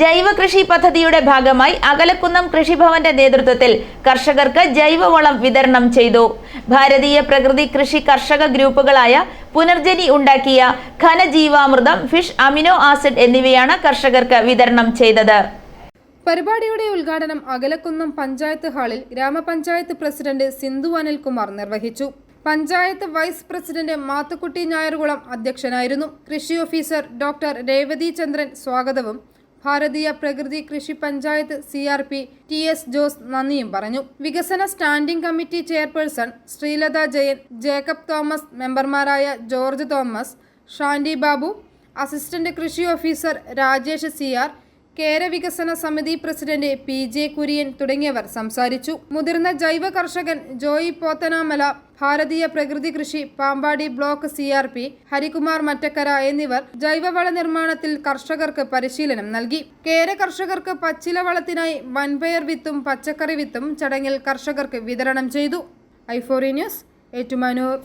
ജൈവ കൃഷി പദ്ധതിയുടെ ഭാഗമായി അകലക്കുന്നം കൃഷിഭവന്റെ നേതൃത്വത്തിൽ കർഷകർക്ക് ജൈവവളം വിതരണം ചെയ്തു. ഭാരതീയ പ്രകൃതി കൃഷി കർഷക ഗ്രൂപ്പുകളായ പുനർജനി ഉണ്ടാക്കിയ ഖനജീവാമൃതം ഫിഷ് അമിനോ ആസിഡ് എന്നിവയാണ് കർഷകർക്ക് വിതരണം ചെയ്തത്. പരിപാടിയുടെ ഉദ്ഘാടനം അകലക്കുന്നം പഞ്ചായത്ത് ഹാളിൽ ഗ്രാമപഞ്ചായത്ത് പ്രസിഡന്റ് സിന്ധു അനിൽകുമാർ നിർവഹിച്ചു. പഞ്ചായത്ത് വൈസ് പ്രസിഡന്റ് മാത്തുക്കുട്ടി ഞായർകുളം അധ്യക്ഷനായിരുന്നു. കൃഷി ഓഫീസർ ഡോക്ടർ രേവതി ചന്ദ്രൻ സ്വാഗതവും ഭാരതീയ പ്രകൃതി കൃഷി panchayat C R P T S Jose നന്ദിയും പറഞ്ഞു. വികസന standing committee chairperson Sreelatha Jayan Jacob Thomas മെമ്പർമാരായ ജോർജ് തോമസ് ഷാൻഡി ബാബു അസിസ്റ്റന്റ് കൃഷി ഓഫീസർ രാജേഷ് സി ആർ കേര വികസന സമിതി പ്രസിഡന്റ് പി ജെ കുര്യൻ തുടങ്ങിയവർ സംസാരിച്ചു. മുതിർന്ന ജൈവ കർഷകൻ ജോയി പോത്തനാമല ഭാരതീയ പ്രകൃതി കൃഷി Pampady block C R P Harikumar Mattakkara എന്നിവർ ജൈവവള നിർമ്മാണത്തിൽ കർഷകർക്ക് പരിശീലനം നൽകി. കേര കർഷകർക്ക് പച്ചില വളത്തിനായി വൻപയർ വിത്തും പച്ചക്കറി വിത്തും ചടങ്ങിൽ കർഷകർക്ക് വിതരണം ചെയ്തു. ഐഫോറി ന്യൂസ് ഏറ്റുമാനൂർ.